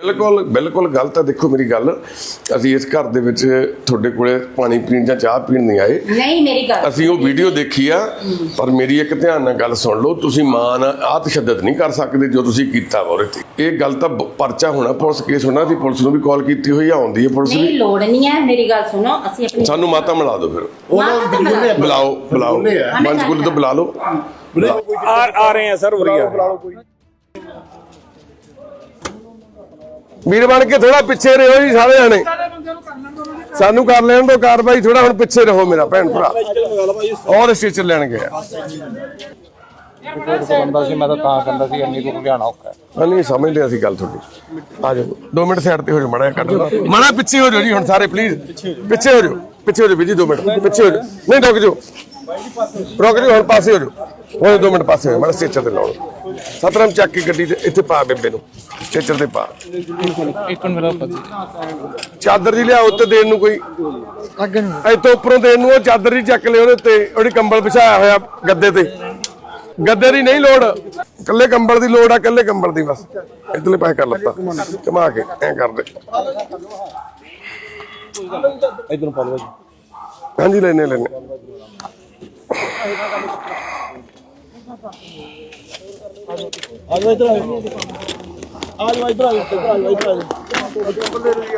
ਬਿਲਕੁਲ ਬਿਲਕੁਲ ਗਲਤ ਹੈ ਦੇਖੋ ਮੇਰੀ ਗੱਲ ਅਸੀਂ ਇਸ ਘਰ ਦੇ ਵਿੱਚ ਤੁਹਾਡੇ ਕੋਲੇ ਪਾਣੀ ਪੀਣ ਜਾਂ ਚਾਹ ਪੀਣ ਨਹੀਂ ਆਏ। ਨਹੀਂ ਮੇਰੀ ਗੱਲ ਅਸੀਂ ਉਹ ਵੀਡੀਓ ਦੇਖੀ ਆ ਪਰ ਮੇਰੀ ਇੱਕ ਧਿਆਨ ਨਾਲ ਗੱਲ ਸੁਣ ਲਓ ਤੁਸੀਂ ਮਾਂ ਨਾਲ ਆਹ ਤਸ਼ੱਦਦ ਨਹੀਂ ਕਰ ਸਕਦੇ ਜੋ ਤੁਸੀਂ ਕੀਤਾ ਵਾ ਉਹਦੇ ਤੇ। ਇਹ ਗੱਲ ਤਾਂ ਪਰਚਾ ਹੋਣਾ ਪੁਲਿਸ ਕੇਸ ਹੋਣਾ ਸੀ ਪੁਲਿਸ ਨੂੰ ਵੀ ਕਾਲ ਕੀਤੀ ਹੋਈ ਆ ਆਉਂਦੀ ਹੈ ਪੁਲਿਸ ਵੀ। ਨਹੀਂ ਲੋੜ ਨਹੀਂ ਹੈ ਮੇਰੀ ਗੱਲ ਸੁਣੋ ਅਸੀਂ ਆਪਣੀ ਸਾਨੂੰ ਮਾਤਾ ਮਿਲਾ ਦਿਓ ਫਿਰ। ਤਾਂ। ਬੁਲਾਓ ਬੁਲਾਓ। ਪੰਚਕੂਲੇ ਤੋਂ ਬੁਲਾ ਲਓ। ਆ ਆ ਰਹੇ ਆ ਸਰ ਉਰੀ ਆ ਵੀਰ ਬਣ ਕੇ ਥੋੜਾ ਪਿੱਛੇ ਰਹੋ ਜੀ ਸਾਰੇ ਜਾਣੇ। ਸਾਨੂੰ ਕਰ ਲੈਣ ਦਿਓ ਕਾਰਵਾਈ ਥੋੜਾ ਹੁਣ ਪਿੱਛੇ ਰਹੋ ਮੇਰਾ ਭੈਣ ਭਰਾ। ਔਰ ਸਟੀਚਰ ਲੈਣ ਗਿਆ। ਬੰਦਾ ਸੀ ਮੈਂ ਤਾਂ ਤਾਂ ਕਹਿੰਦਾ ਸੀ ਇੰਨੀ ਦੂਰ ਲਿਆਣਾ ਔਖਾ ਨਹੀਂ ਸਮਝ ਲਿਆ ਸੀ ਗੱਲ ਤੁਹਾਡੀ। ਆ ਜਾਓ। 2 ਮਿੰਟ ਸਾਈਡ ਤੇ ਹੋ ਜਾਓ, ਮੜਾ ਕੱਢ ਮੜਾ ਪਿੱਛੇ ਹੋ ਜਾਓ ਜੀ ਹੁਣ ਸਾਰੇ ਪਲੀਜ਼ ਪਿੱਛੇ ਹੋ ਜਾਓ, ਪਿੱਛੇ ਹੋ ਜਾਓ ਵੀਰ ਜੀ 2 ਮਿੰਟ। ਪਿੱਛੇ ਹੋ ਜਾਓ। ਨਹੀਂ ਰੁਕ ਜਾਓ। ਰੁਕ ਜਾਓ, ਹੁਣ ਪਾਸੇ ਹੋ ਜਾਓ। ਹੁਣ 2 ਮਿੰਟ ਪਾਸੇ ਹੋ ਜਾਓ ਮੜਾ ਸਟੇਚਰ ਤੇ ਲਾਓ। ਸਤਰਮ ਚੱਕ ਕੇ ਗੱਡੀ ਤੇ ਇੱਥੇ ਪਾ ਬੇਬੇ ਨੂੰ ਸਟੇਚਰ ਤੇ ਪਾ। ਇੱਕ ਮਿੰਟ ਮੇਰਾ ਪਤੀ ਚਾਦਰ ਜੀ ਲਿਆਓ ਉੱਤੇ ਦੇਣ ਨੂੰ ਕੋਈ। ਇੱਥੋਂ ਉੱਪਰੋਂ ਦੇਣ ਨੂੰ ਉਹ ਚਾਦਰ ਹੀ ਚੱਕ ਲਿਓ ਉਹਦੇ ਉੱਤੇ ਉਹਦੀ ਕੰਬਲ ਵਿਛਾਇਆ ਹੋਇਆ ਗੱਦੇ ਤੇ। ਗੱਦੇ ਦੀ ਨਹੀਂ ਲੋੜ ਕੱਲੇ ਕੰਬਲ ਦੀ ਲੋੜ ਆ ਕੱਲੇ ਕੰਬਲ ਦੀ ਬਸ। ਇਧਰਲੇ ਪਾਸੇ ਕਰ ਲੱਤਾ ਘੁਮਾ ਕੇ ਐ ਕਰ ਦੇ। ਇਧਰੋਂ ਪਾ ਲਓ ਜੀ। ਹਾਂਜੀ ਲੈਨੇ ਲੈਨੇ ਆ ਇਧਰ ਆ ਜਾਓ ਇਧਰ ਆ ਇਧਰ ਆ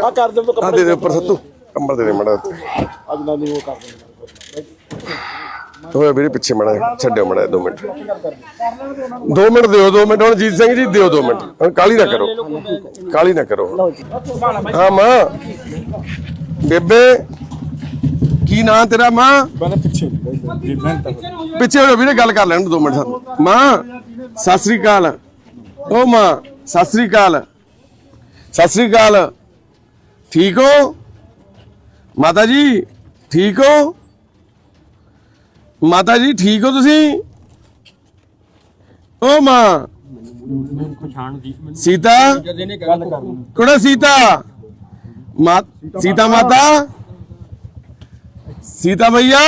ਆ ਕਰ ਦੇ ਆ ਦੇ ਦੇ ਉੱਪਰ ਸੱਤੂ ਕੰਬਲ ਦੇ ਦੇ ਮੜਾ ਅੱਜ ਨਾਲ ਨਹੀਂ ਉਹ ਕਰ ਦੇ ਹੋਇਆ ਵੀਰੇ ਪਿੱਛੇ ਮੜਾ ਛੱਡਿਓ ਮੜਾ 2 ਮਿੰਟ 2 ਮਿੰਟ ਦਿਓ 2 ਮਿੰਟ ਹੁਣ ਜੀਤ ਸਿੰਘ ਜੀ ਦਿਓ 2 ਮਿੰਟ ਹੁਣ ਕਾਲੀ ਨਾ ਕਰੋ ਕਾਲੀ ਨਾ ਕਰੋ ਹਾਂ ਮਾਂ ਬੇਬੇ ਕੀ ਨਾਂ ਤੇਰਾ ਮਾਂ? ਪਿੱਛੇ ਪਿੱਛੇ ਹੋ ਵੀਰੇ ਗੱਲ ਕਰ ਲੈਣ 2 ਮਿੰਟ ਸਾਨੂੰ। ਮਾਂ ਸਤਿ ਸ੍ਰੀ ਅਕਾਲ। ਓ ਮਾਂ ਸਤਿ ਸ੍ਰੀ ਅਕਾਲ। ਸਤਿ ਸ੍ਰੀ ਅਕਾਲ। ਠੀਕ ਹੋ? ਮਾਤਾ ਜੀ ਠੀਕ ਹੋ? ਮਾਤਾ ਜੀ ਠੀਕ ਹੋ ਤੁਸੀਂ? ਓ ਮਾਂ। ਸੀਤਾ? ਕੁੜਾ ਸੀਤਾ? ਮਾ ਸੀਤਾ ਮਾਤਾ? ਸੀਤਾ ਭਈਆ।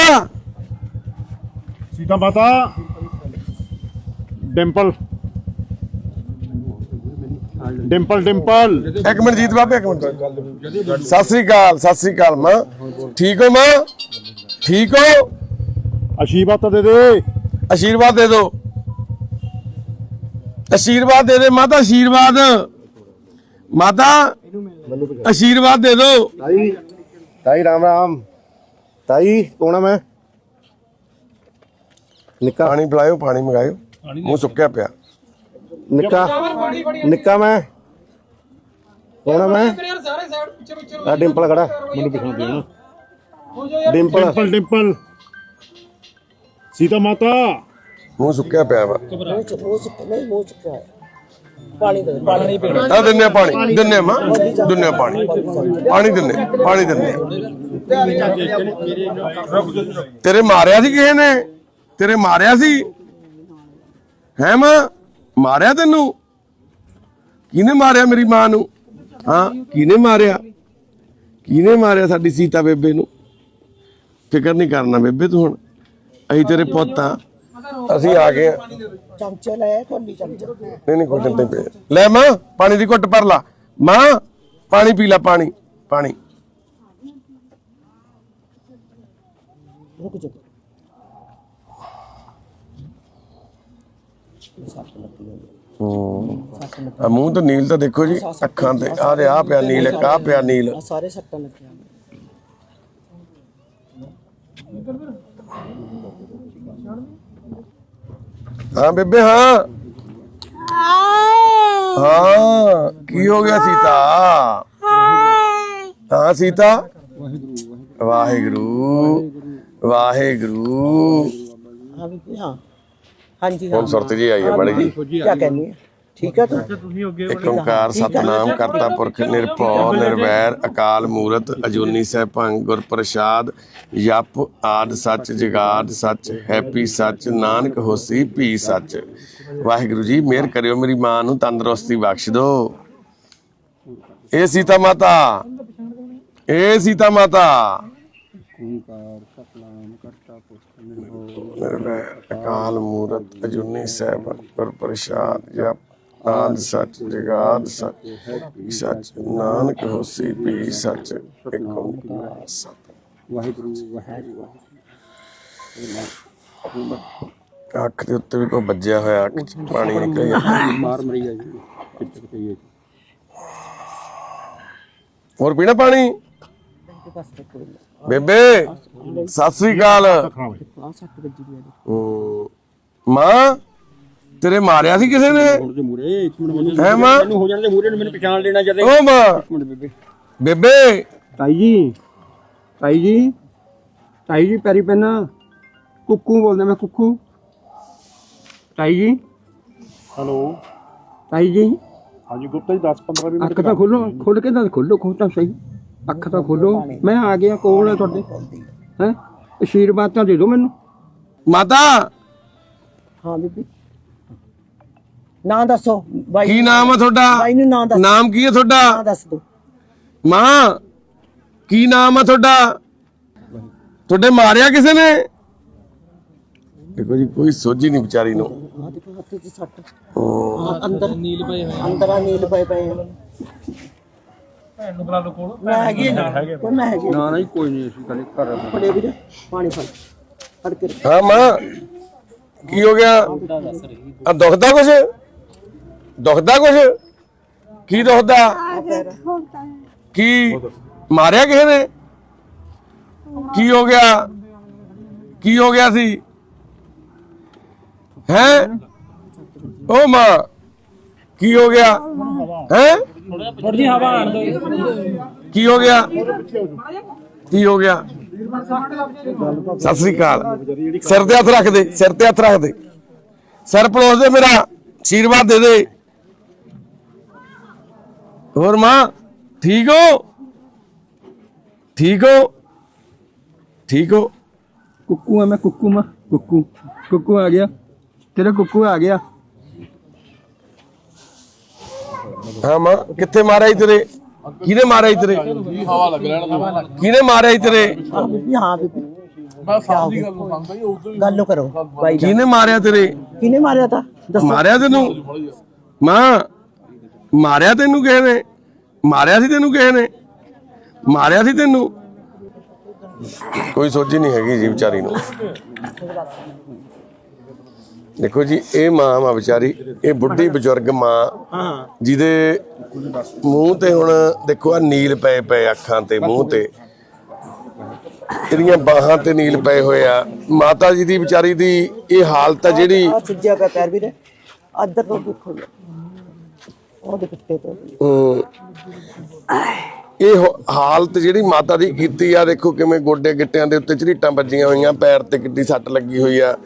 ਸੀਤਾ ਮਾਤਾ। ਡਿੰਪਲ। ਡਿੰਪਲ ਡਿੰਪਲ। ਇੱਕ ਮਿੰਟ ਜੀਤ ਬਾਬੇ ਇੱਕ ਮਿੰਟ। ਸਤਿ ਸ੍ਰੀ ਅਕਾਲ ਸਤਿ ਸ੍ਰੀ ਅਕਾਲ ਮਾਂ। ਠੀਕ ਹੋ ਮਾਂ? ਠੀਕ ਹੋ? ਅਸ਼ੀਰਵਾਦ ਤਾਂ ਦੇ ਦੇ। ਆਸ਼ੀਰਵਾਦ ਦੇ ਦਿਓ ਆਸ਼ੀਰਵਾਦ ਦੇ ਦੇ ਮਾਤਾ ਆਸ਼ੀਰਵਾਦ ਮਾਤਾ ਆਸ਼ੀਰਵਾਦ ਦੇ ਦਿਓ ਤਾਈ ਤਾਈ ਰਾਮ ਰਾਮ। ਤਾਈ ਕੌਣ ਆ ਮੈਂ? ਨਿੱਕਾ। ਪਾਣੀ ਪਿਲਾਇਓ ਪਾਣੀ ਮੰਗਾਇਓ। ਮੂੰਹ ਸੁੱਕਿਆ ਪਿਆ। ਨਿੱਕਾ। ਨਿੱਕਾ ਮੈਂ। ਕੌਣ ਆ ਮੈਂ? ਆ ਡਿੰਪਲ ਖੜਾ। ਮੈਨੂੰ ਦਿਖਾ ਦੇ ਨਾ। ਡਿੰਪਲ। ਡਿੰਪਲ ਡਿੰਪਲ। ਸੀਤਾ ਮਾਤਾ। ਮੂੰਹ ਸੁੱਕਿਆ ਪਿਆ ਵਾ। ਆ ਦਿੰਨੇ ਆ ਪਾਣੀ। ਦਿੰਨੇ ਆ ਮਾਂ। ਦਿੰਨੇ ਆ ਪਾਣੀ। ਪਾਣੀ ਦਿੰਨੇ ਪਾਣੀ ਦਿੰਨੇ ਆ। ਤੇਰੇ ਮਾਰਿਆ ਸੀ ਕਿਸੇ ਨੇ? ਤੇਰੇ ਮਾਰਿਆ ਸੀ? ਹੈ ਮਾਂ? ਮਾਰਿਆ ਤੈਨੂੰ? ਕਿਹਨੇ ਮਾਰਿਆ ਮੇਰੀ ਮਾਂ ਨੂੰ? ਹਾਂ ਕਿਹਨੇ ਮਾਰਿਆ? ਕਿਹਨੇ ਮਾਰਿਆ ਸਾਡੀ ਸੀਤਾ ਬੇਬੇ ਨੂੰ? ਫਿਕਰ ਨਹੀਂ ਕਰਨਾ ਬੇਬੇ ਤੂੰ ਹੁਣ। ਅਸੀਂ ਤੇਰੇ ਪੁੱਤ ਆ ਅਸੀਂ ਆ ਗਏ ਆ। ਚਮਚਾ ਲੈ ਕੋਲੀ ਚਮਚਾ। ਨਹੀਂ ਨਹੀਂ ਕੋਈ ਟੈਨਸ਼ਨ ਪਈ ਲੈ ਮਾਂ ਪਾਣੀ ਦੀ ਘੁੱਟ ਭਰ ਲਾ। ਮਾਂ ਪਾਣੀ ਪੀ ਲੈ ਪਾਣੀ ਪਾਣੀ। ਰੁਕ ਜਾ। ਆ ਮੂੰਹ ਤੇ ਨੀਲ ਤਾਂ ਦੇਖੋ ਜੀ ਅੱਖਾਂ ਤੇ। ਆ ਦੇ ਆ ਪਿਆ ਨੀਲ ਇੱਕ ਆ ਪਿਆ ਨੀਲ। ਆ ਸਾਰੇ ਸੱਟਾਂ ਲੱਗੀਆਂ ਹਾਂ ਬੇਬੇ ਹਾਂ। ਹਾਂ ਕੀ ਹੋ ਗਿਆ ਸੀਤਾ? ਹਾਂ ਸੀਤਾ? ਵਾਹਿਗੁਰੂ ਵਾਹਿਗੁਰੂ। ਹਾਂ ਬੀਬੀ ਹਾਂ। ਹਾਂਜੀ ਹੁਣ ਹਾਂ। ਸੁਰਤ ਜੀ ਆਈ ਹੈ ਬੜੀ ਜੀ ਕੀ ਕਹਿੰਦੀ ਹੈ? ਠੀਕ ਹੈ ਤੂੰ? ਇੱਕ ਓੰਕਾਰ ਸਤਨਾਮ ਕਰਤਾ ਪੁਰਖ ਨਿਰਭਉ ਨਿਰਵੈਰ ਅਕਾਲ ਮੂਰਤ ਅਜੂਨੀ ਸੈਭੰ ਗੁਰ ਪ੍ਰਸਾਦ ਜਪ ਆਦ ਸੱਚ ਜਗਾਦ ਸੱਚ ਹੈਪੀ ਸੱਚ ਨਾਨਕ ਹੋਸੀ ਭੀ ਸੱਚ। ਵਾਹਿਗੁਰੂ ਜੀ ਮਿਹਰ ਕਰਿਓ ਮੇਰੀ ਮਾਂ ਨੂੰ ਤੰਦਰੁਸਤੀ ਬਖਸ਼ ਦਿਓ ਇਹ ਸੀਤਾ ਮਾਤਾ। ਇਹ ਸੀਤਾ ਮਾਤਾ। ਨਿਰਵੈਰ ਅਕਾਲ ਮੂਰਤ ਅਜੂਨੀ ਸੈਭੰ ਗੁਰ ਪ੍ਰਸਾਦ ਜਪ ਆਦ ਸੱਚ ਜਗਾਦ ਸੱਚ ਸੱਚ ਨਾਨਕ ਹੋਸੀ ਵੀ ਸੱਚ ਇੱਕ ਓੰਕਾਰ ਸਤ। ਵਾਹਿਗੁਰੂ ਵਾਹਿਗੁਰੂ ਅੱਖ ਦੇ ਉੱਤੇ ਵੀ ਕੋਈ ਵੱਜਿਆ ਹੋਇਆ ਅੱਖ ਚ ਪਾਣੀ ਨਿਕਲ ਮਾਰ ਮਰੀ ਆ ਜੀ ਹੋਰ ਪੀਣਾ ਪਾਣੀ? ਬੇਬੇ ਸਤਿ ਸ੍ਰੀ ਅਕਾਲ। ਮਾਂ? ਤੇਰੇ ਮਾਰਿਆ ਸੀ ਕਿਸੇ ਨੇ? ਦੇ ਮੂਰੇ ਇੱਕ ਮਿੰਟ ਮੈਨੂੰ ਹੈ ਮਾਂ? ਮੈਨੂੰ ਹੋ ਜਾਣ ਦੇ ਮੂਰੇ ਨੂੰ ਮੈਨੂੰ ਪਛਾਣ ਲੈਣਾ ਜਦੇ। ਓ ਮਾਂ। ਇੱਕ ਮਿੰਟ ਬੇਬੇ। ਬੇਬੇ। ਤਾਈ ਜੀ ਤਾਈ ਜੀ ਤਾਈ ਜੀ ਪੈਰੀ ਪੈਣਾ। ਕੁੱਕੂ ਬੋਲਦਾ ਮੈਂ ਕੁੱਕੂ। ਤਾਈ ਜੀ। ਹੈਲੋ। ਤਾਈ ਜੀ। ਹਾਂਜੀ ਗੁਪਤਾ ਜੀ 10 15 ਵੀ ਅੱਖ ਤਾਂ ਖੋਲੋ ਖੋਲ ਕੇ ਤਾਂ ਖੋਲੋ ਖੋਲ ਤਾਂ ਸਹੀ। ਅੱਖ ਤਾਂ ਖੋਲੋ। ਮੈਂ ਆ ਗਿਆ ਕੋਲ ਹੈ ਤੁਹਾਡੇ। ਹੈ? ਅਸ਼ੀਰਵਾਦ ਤਾਂ ਦੇ ਦਿਓ ਮੈਨੂੰ। ਮਾਤਾ। ਹਾਂ ਬੀਬੀ। ਨਾਂ ਦੱਸੋ। ਬਾਈ ਕੀ ਨਾਮ ਹੈ ਤੁਹਾਡਾ? ਬਾਈ ਨੂੰ ਨਾਂ ਦੱਸ। ਨਾਮ ਕੀ ਹੈ ਨਾਂ ਤੁਹਾਡਾ ਦੱਸ ਦੋ ਮਾਂ ਕੀ ਨਾਮ ਹੈ ਤੁਹਾਡਾ? ਤੁਹਾਡੇ ਮਾਰਿਆ ਕਿਸੇ ਨੇ? ਦੇਖੋ ਜੀ ਕੋਈ ਸੋਝੀ ਨਹੀਂ ਵਿਚਾਰੀ ਨੂੰ। ਆ ਦੇਖੋ ਹੱਥ 'ਚ ਸੱਟ। ਹਾਂ, ਅੰਦਰ ਨੀਲ ਪਏ ਹੋਏ ਅੰਦਰ ਆ ਨੀਲ ਪਏ ਪਏ ਆ ਮੈਂ ਹੈਗੀ ਆ ਜੀ। ਕੋਈ ਮੈਂ ਹੈਗੀ ਆ। ਨਾ ਨਹੀਂ ਕੋਈ ਨਹੀਂ ਅਸੀਂ ਕਦੇ ਘਰ ਫੜੇ ਵੀਰੇ ਪਾਣੀ ਫੜ। ਫੜ ਕੇ। ਰੱਖ। ਹਾਂ ਮਾਂ ਕੀ ਹੋ ਗਿਆ? ਆ ਦੁਖਦਾ ਕੁਛ? ਦੁਖਦਾ ਕੁਛ? ਕੀ ਦੁਖਦਾ? ਕੀ ਮਾਰਿਆ ਕਿਸੇ ਨੇ? ਕੀ ਹੋ ਗਿਆ? ਕੀ ਹੋ ਗਿਆ ਸੀ? ਹੈ? ਉਹ ਮਾਂ, ਕੀ ਹੋ ਗਿਆ? ਹੈ? ਥੋੜੀ ਹਵਾ ਆਣ ਦੋ ਕੀ ਹੋ ਗਿਆ? ਕੀ ਹੋ ਗਿਆ? ਸਤਿ ਸ੍ਰੀ ਅਕਾਲ। ਸਿਰ ਤੇ ਹੱਥ ਰੱਖ ਦੇ, ਸਿਰ ਤੇ ਹੱਥ ਰੱਖ ਦੇ। ਸਿਰ ਪਲੋਸ ਦੇ ਮੇਰਾ ਆਸ਼ੀਰਵਾਦ ਦੇ ਦੇ। ਹੋਰ ਮਾਂ ਠੀਕ ਹੋ? ਠੀਕ ਹੋ? ਠੀਕ ਹੋ? ਕੁੱਕੂ ਆ ਮੈਂ ਕੁੱਕੂ ਮਾ ਕੁੱਕੂ। ਕੁੱਕੂ ਆ ਗਿਆ। ਤੇਰਾ ਕੁੱਕੂ ਆ ਗਿਆ। ਹਾਂ ਮਾਂ ਕਿੱਥੇ ਮਾਰਿਆ ਈ ਤੇਰੇ? ਕਿਹਨੇ ਮਾਰਿਆ ਈ ਤੇਰੇ ਹਵਾ ਲੱਗ ਰਿਹਾ ਕਿਹਨੇ ਮਾਰਿਆ ਈ ਤੇਰੇ ਹਾਂ ਬੀਬੀ ਹਾਂ ਬੀਬੀ ਮੈਂ ਸਾਡੀ ਗੱਲ ਕਰੋ ਬਾਈ ਕਿਹਨੇ ਮਾਰਿਆ ਤੇਰੇ? ਕਿਹਨੇ ਮਾਰਿਆ ਤਾ? ਦੱਸੋ। ਮਾਰਿਆ ਤੈਨੂੰ? ਮਾਂ ਮਾਰਿਆ ਤੈਨੂੰ ਕਿਸੇ ਨੇ? ਮਾਰਿਆ ਸੀ ਤੈਨੂੰ ਕਿਸੇ ਨੇ? ਮਾਰਿਆ ਸੀ ਤੈਨੂੰ? ਕੋਈ ਸੋਚੀ ਨਹੀਂ ਹੈਗੀ ਜੀ ਵਿਚਾਰੀ ਨੂੰ। ਦੇਖੋ ਜੀ ਇਹ ਮਾਂ ਮਾ ਵਿਚਾਰੀ ਇਹ ਬੁੱਢੀ ਬਜ਼ੁਰਗ ਮਾਂ ਜਿਹਦੇ ਮੂੰਹ ਤੇ ਹੁਣ ਦੇਖੋ ਆ ਨੀਲ ਪਏ ਪਏ ਅੱਖਾਂ ਤੇ ਮੂੰਹ ਤੇ। ਇਹਦੀਆਂ ਬਾਹਾਂ ਤੇ ਨੀਲ ਪਏ ਹੋਏ ਆ। ਮਾਤਾ ਜੀ ਦੀ ਵਿਚਾਰੀ ਦੀ ਇਹ ਹਾਲਤ ਆ ਜਿਹੜੀ ਆ ਸੁੱਜਿਆ ਪਿਆ ਪੈਰ ਵੀਰੇ ਅੱਧਰ ਤੋਂ ਦੇਖੋ ਤੇ। ਇਹ ਹੋ- ਹਾਲਤ ਜਿਹੜੀ ਮਾਤਾ ਦੀ ਕੀਤੀ ਆ ਦੇਖੋ ਕਿਵੇਂ ਗੋਡੇ ਗਿੱਟਿਆਂ ਦੇ ਉੱਤੇ ਝਰੀਟਾਂ ਵੱਜੀਆਂ ਹੋਈਆਂ ਪੈਰ ਤੇ ਕਿੱਡੀ ਸੱਟ ਲੱਗੀ ਹੋਈ ਆ।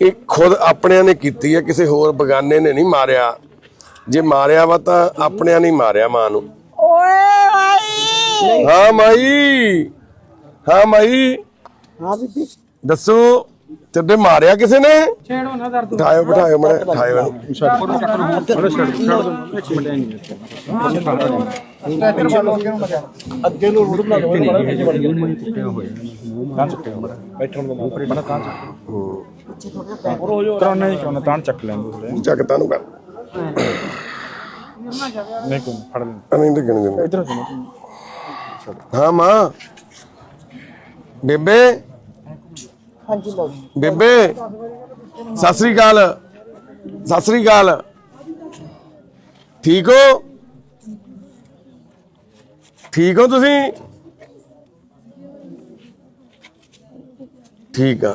ਇਹ ਖੁਦ ਆਪਣਿਆਂ ਨੇ ਕੀਤੀ ਆ ਕਿਸੇ ਹੋਰ ਬਗਾਨੇ ਨੇ ਨਹੀਂ ਮਾਰਿਆ। ਜੇ ਮਾਰਿਆ ਵਾ ਤਾਂ ਆਪਣਿਆਂ ਨੇ ਹੀ ਮਾਰਿਆ ਮਾਂ ਨੂੰ। ਓਏ ਮਾਈ ਹਾਂ ਮਾਈ ਹਾਂ ਮਾਈ। ਹਾਂ ਬੀਬੀ। ਦੱਸੋ। ਤੇਰੇ ਮਾਰਿਆ ਕਿਸੇ ਨੇ? ਛੇੜੋ ਨਾ ਦਰਦ ਠਾਇਓ ਬਿਠਾਇਓ ਮੈਂ ਠਾਇਓ ਇਹਨੂੰ। ਅੱਗੇ ਨੂੰ ਰੁੜ ਬਣਾ ਦੋ ਬੈਠਣ ਦਾ ਮੌਕਾ ਬਣਾ ਤਾਂ ਤਰਾਉਣਾ ਹੀ ਕਿਉਂ ਨਾ ਤਾਂ ਚੱਕ ਲੈਂਦੇ ਚੱਕ ਤਾਂ ਨੂੰ ਕਰ। ਨਹੀਂ ਕੋਈ ਫੜ ਲੈ ਨਹੀਂ ਲੱਗਣ ਦਿੰਦੇ ਇਧਰ ਹਾਂ ਮਾਂ। ਬੇਬੇ। ਹਾਂਜੀ ਲਓ ਬੇਬੇ ਸਤਿ ਸ੍ਰੀ ਅਕਾਲ। ਸਤਿ ਸ੍ਰੀ ਅਕਾਲ। ਠੀਕ ਹੋ? ਠੀਕ ਹੋ ਤੁਸੀਂ? ਠੀਕ ਆ।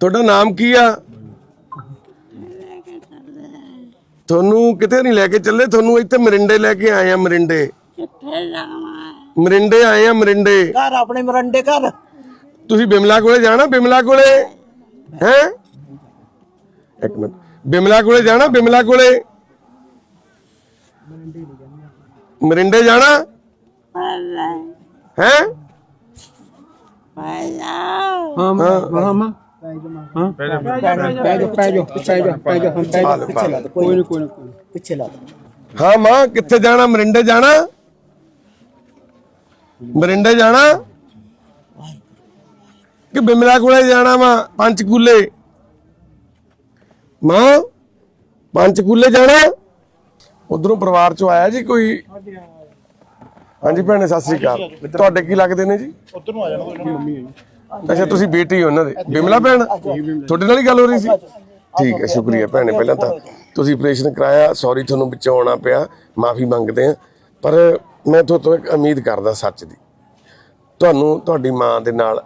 ਤੁਹਾਡਾ ਨਾਮ ਕੀ ਆ? ਤੁਹਾਨੂੰ ਕਿਤੇ ਨਹੀਂ ਲੈ ਕੇ ਚੱਲੇ? ਤੁਹਾਨੂੰ ਇੱਥੇ ਮਰਿੰਡੇ ਲੈ ਕੇ ਆਏ ਆ ਮਰਿੰਡੇ। ਮਰਿੰਡੇ ਆਏ ਆ ਮਰਿੰਡੇ। ਘਰ ਆਪਣੇ ਮਰੰਡੇ ਘਰ। ਤੁਸੀਂ ਬਿਮਲਾ ਕੋਲੇ ਜਾਣਾ ਬਿਮਲਾ ਕੋਲੇ? ਹੈ? ਇੱਕ ਮਿੰਟ। ਬਿਮਲਾ ਕੋਲੇ ਜਾਣਾ ਬਿਮਲਾ ਕੋਲੇ? ਮਰਿੰਡੇ ਜਾਣਾ? ਹੈ? ਹਾਂ ਮਾਂ ਹਾਂ। ਮਾਂ ਹਾਂ। ਪੈ ਜਾ ਪੈ ਜਾ ਪੈ ਜਾ। ਪੈ ਜਾ ਪੈ ਜਾ ਪੈ ਜਾ ਪਿੱਛੇ ਲਾ ਕੋਈ ਨਹੀਂ ਕੋਈ ਨਹੀਂ ਪਿੱਛੇ ਲਾ ਦੋ। ਹਾਂ ਮਾਂ ਕਿੱਥੇ ਜਾਣਾ? ਮਰਿੰਡੇ ਜਾਣਾ? ਮਰਿੰਡੇ ਜਾਣਾ? ਕਿ ਬਿਮਲਾ ਕੋਲੇ ਜਾਣਾ ਵਾ ਪੰਚਕੂਲੇ। ਮਾਂ ਪੰਚਕੂਲੇ ਜਾਣਾ? ਉਧਰੋਂ ਪਰਿਵਾਰ ਚੋਂ ਆਇਆ ਜੀ ਕੋਈ? ਹਾਂਜੀ ਭੈਣੇ ਸਤਿ ਸ੍ਰੀ ਅਕਾਲ। ਤੁਹਾਡੇ ਕੀ ਲੱਗਦੇ ਨੇ ਜੀ? ਉਧਰ ਆ ਜਾਣਾ ਕੋਈ ਮੰਮੀ ਅੱਛਾ ਤੁਸੀਂ ਬੇਟੀ ਹੋ ਉਹਨਾਂ ਦੇ। ਬਿਮਲਾ ਭੈਣ ਤੁਹਾਡੇ ਨਾਲ ਹੀ ਗੱਲ ਹੋ ਰਹੀ ਸੀ? ਠੀਕ ਹੈ ਸ਼ੁਕਰੀਆ ਭੈਣੇ ਪਹਿਲਾਂ ਤਾਂ ਤੁਸੀਂ ਆਪਰੇਸ਼ਨ ਕਰਾਇਆ। ਸੌਰੀ ਤੁਹਾਨੂੰ ਵਿੱਚੋਂ ਆਉਣਾ ਪਿਆ। ਮਾਫੀ ਮੰਗਦੇ ਆ ਪਰ ਮੈਂ ਤੁਹਾਡੇ ਤੋਂ ਇੱਕ ਉਮੀਦ ਕਰਦਾ ਸੱਚ ਦੀ। ਤੁਹਾਨੂੰ ਤੁਹਾਡੀ ਮਾਂ ਦੇ ਨਾਲ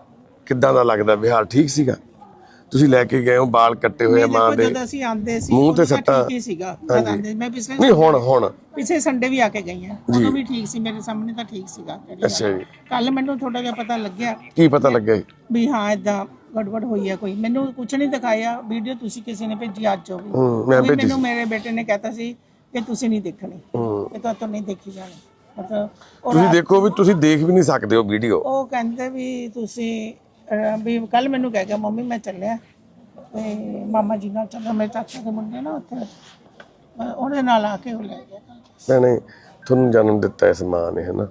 ਕਿੱਦਾਂ ਦਾ ਲੱਗਦਾ ਵਿਹਾਰ ਠੀਕ ਸੀਗਾ? ਤੁਸੀਂ ਲੈ ਕੇ ਗਏ ਹੋ ਬਾਲ ਕੱਟੇ ਹੋਏ ਆ ਮਾਂ ਦੇ। ਜਦੋਂ ਅਸੀਂ ਆਂਦੇ ਸੀ ਮੂੰਹ ਤੇ ਸੱਟਾਂ- ਠੀਕ ਹੀ ਸੀਗਾ ਜਦ। ਆਂਦੇ ਮੈਂ ਪਿਛਲੇ ਨਹੀਂ ਹੁਣ ਹੁਣ। ਪਿਛਲੇ ਸੰਡੇ ਵੀ ਆ ਕੇ ਗਈ ਹਾਂ ਉਦੋਂ ਵੀ ਠੀਕ ਸੀ ਮੇਰੇ ਸਾਹਮਣੇ ਤਾਂ ਠੀਕ ਸੀਗਾ। ਅੱਛਾ ਜੀ। ਕੱਲ ਮੈਨੂੰ ਥੋੜਾ ਜਿਹਾ ਪਤਾ ਲੱਗਿਆ। ਕੀ ਪਤਾ ਲੱਗਿਆ ਜੀ? ਵੀ ਹਾਂ ਇਦਾਂ ਗੜਬੜ ਹੋਈ ਹੈ ਕੋਈ। ਮੈਨੂੰ ਕੁਝ ਨਹੀਂ ਦਿਖਾਇਆ। ਵੀਡੀਓ ਤੁਸੀਂ ਕਿਸੇ ਨੇ ਭੇਜੀ ਅੱਜ ਹੋਵੇ ਹੂੰ ਮੈਂ ਭੇਜੀ ਮੈਨੂੰ ਮੇਰੇ ਬੇਟੇ ਨੇ ਕਹਿਤਾ ਸੀ ਕਿ ਤੁਸੀਂ ਨਹੀਂ ਦੇਖਣੀ। ਇਹ ਤਾਂ ਤੋਂ ਨਹੀਂ ਦੇਖੀ ਜਾਣੀ। ਮਤਲਬ ਉਹ ਤੁਸੀਂ ਦੇਖੋ ਵੀ ਤੁਸੀਂ ਦੇਖ ਵੀ ਨਹੀਂ ਸਕਦੇ ਹੋ ਵੀਡੀਓ। ਉਹ ਕਹਿੰਦੇ ਵੀ ਤੁਸੀਂ ਅਹ, ਵੀ ਕੱਲ ਮੈਨੂੰ ਕਹਿ ਗਿਆ ਮੰਮੀ ਮੈਂ ਚੱਲਿਆ। ਤੇ ਮਾਮਾ ਜੀ ਨਾਲ ਚੱਲਿਆ ਮੇਰੇ ਚਾਚਾ ਦੇ ਮੁੰਡੇ ਨਾ ਉੱਥੇ। ਮੈਂ ਉਹਦੇ ਨਾਲ ਆ ਕੇ ਉਹ ਲੈ ਗਿਆ। ਭੈਣੇ ਤੁਹਾਨੂੰ ਜਨਮ ਦਿੱਤਾ ਇਸ ਮਾਂ ਨੇ ਹਨਾ?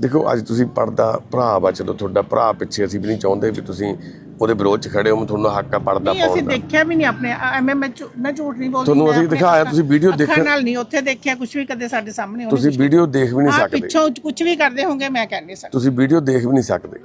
ਦੇਖੋ ਅੱਜ ਤੁਸੀਂ ਪੜਦਾ ਭਰਾ ਵਾ ਚਲੋ ਤੁਹਾਡਾ ਭਰਾ ਪਿੱਛੇ ਅਸੀਂ ਵੀ ਨਹੀਂ ਚਾਹੁੰਦੇ ਵੀ ਤੁਸੀਂ ਉਹਦੇ ਵਿਰੋਧ 'ਚ ਖੜੇ ਹੋ ਤੁਹਾਨੂੰ ਹੱਕ ਆ ਪੜਦਾ ਨਹੀਂ ਅਸੀਂ ਪਾਉਣ ਦਾ। ਦੇਖਿਆ ਵੀ ਨਹੀਂ ਆਪਣੇ ਐਵੇਂ ਮੈਂ ਝੂ- ਮੈਂ ਝੂਠ ਨਹੀਂ ਬੋਲਦੀ ਤੁਹਾਨੂੰ ਮੈਂ ਅਸੀਂ ਆਪਣੇ ਦਿਖਾਇਆ, ਤੁਸੀਂ ਵੀਡੀਓ ਅੱਖਾਂ ਦੇਖਿਆ- ਨਾਲ ਨਹੀਂ ਉੱਥੇ ਦੇਖਿਆ ਕੁਝ ਵੀ ਕਦੇ ਸਾਡੇ ਸਾਹਮਣੇ ਉਹਨੇ ਤੁਸੀਂ ਵੀਡੀਓ ਦੇਖ ਵੀ ਨਹੀਂ ਹਾਂ ਸਕਦੇ। ਪਿੱਛੋਂ ਕੁਝ ਵੀ ਕਰਦੇ ਹੋਗੇ ਮੈਂ ਕਹਿ ਨਹੀਂ ਸਕਦੀ। ਤੁਸੀਂ ਵੀਡੀਓ ਦੇਖ ਵੀ ਨਹੀਂ ਸਕਦੇ।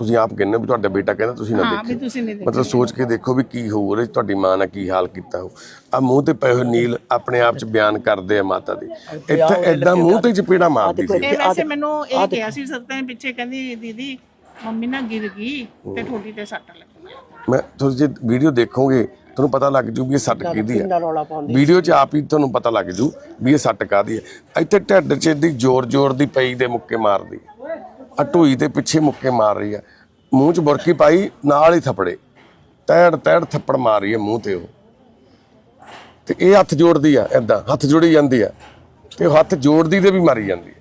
ਤੁਸੀਂ ਆਪ ਕਹਿੰਦੇ ਹੋ ਵੀ ਤੁਹਾਡਾ ਬੇਟਾ ਕਹਿੰਦਾ ਤੁਸੀਂ ਨਾ ਹਾਂ ਵੀ ਦੇਖੋ ਤੁਸੀਂ ਨਹੀਂ ਮਤਲਬ ਸੋਚ ਕੇ ਦੇਖੋ ਵੀ ਕੀ ਹੋਊ ਉਹਦੇ 'ਚ ਤੁਹਾਡੀ ਮਾਂ ਨੇ ਕੀ ਹਾਲ ਕੀਤਾ ਹੋ। ਆ ਮੂੰਹ ਤੇ ਪਏ ਹੋਏ ਨੀਲ ਆਪਣੇ ਆਪ 'ਚ ਬਿਆਨ ਕਰਦੇ ਆ ਮਾਤਾ ਦੀ। ਇੱਥੇ ਐਦਾਂ ਮੂੰਹ ਤੇ ਚਪੇੜਾ ਮਾਰਦੀ ਸੀ। ਇਹ ਵੈਸੇ ਮੈਨੂੰ ਇਹ ਕਿਹਾ ਸੀ ਸੱਤਾਂ ਪਿੱਛੇ ਕਹਿੰਦੀ ਦੀਦੀ ਮੰਮੀ ਨਾ ਗਿਰ ਗਈ ਤੇ ਠੋਡੀ ਤੇ ਸੱਟ ਲੱਗੀ। ਮੈਂ ਤੁਸੀਂ ਜੇ ਵੀਡੀਓ ਦੇਖੋਗੇ ਤੁਹਾਨੂੰ ਪਤਾ ਲੱਗ ਜੂ ਵੀ ਇਹ ਸੱਟ ਕਿਹਦੀ ਹੈ ਰੌਲਾ ਪਾਉਂਦੀ ਵੀਡੀਓ 'ਚ ਆਪ ਹੀ ਤੁਹਾਨੂੰ ਪਤਾ ਲੱਗ ਜੂ ਵੀ ਇਹ ਸੱਟ ਕਾਦੀ ਹੈ ਇੱਥੇ ਢਿੱਡ 'ਚ ਦੀ ਜ਼ੋਰ ਜ਼ੋਰ ਦੀ ਪਈ ਦੇ ਮੁੱਕੇ ਮਾਰਦੀ ਢੂਈ ਤੇ ਪਿੱਛੇ ਮੁੱਕੇ ਮਾਰ ਰਹੀ ਆ। ਮੂੰਹ 'ਚ ਬੁਰਕੀ ਪਾਈ, ਨਾਲ ਹੀ ਥੱਪੜੇ। ਤੈੜ ਤੈੜ ਥੱਪੜ ਮਾਰ ਰਹੀ ਹੈ ਮੂੰਹ ਤੇ ਉਹ। ਤੇ ਇਹ ਹੱਥ ਜੋੜਦੀ ਆ, ਏਦਾਂ। ਹੱਥ ਜੋੜੀ ਜਾਂਦੀ ਆ। ਤੇ ਉਹ ਹੱਥ ਜੋੜਦੀ ਤੇ ਵੀ ਮਾਰੀ ਜਾਂਦੀ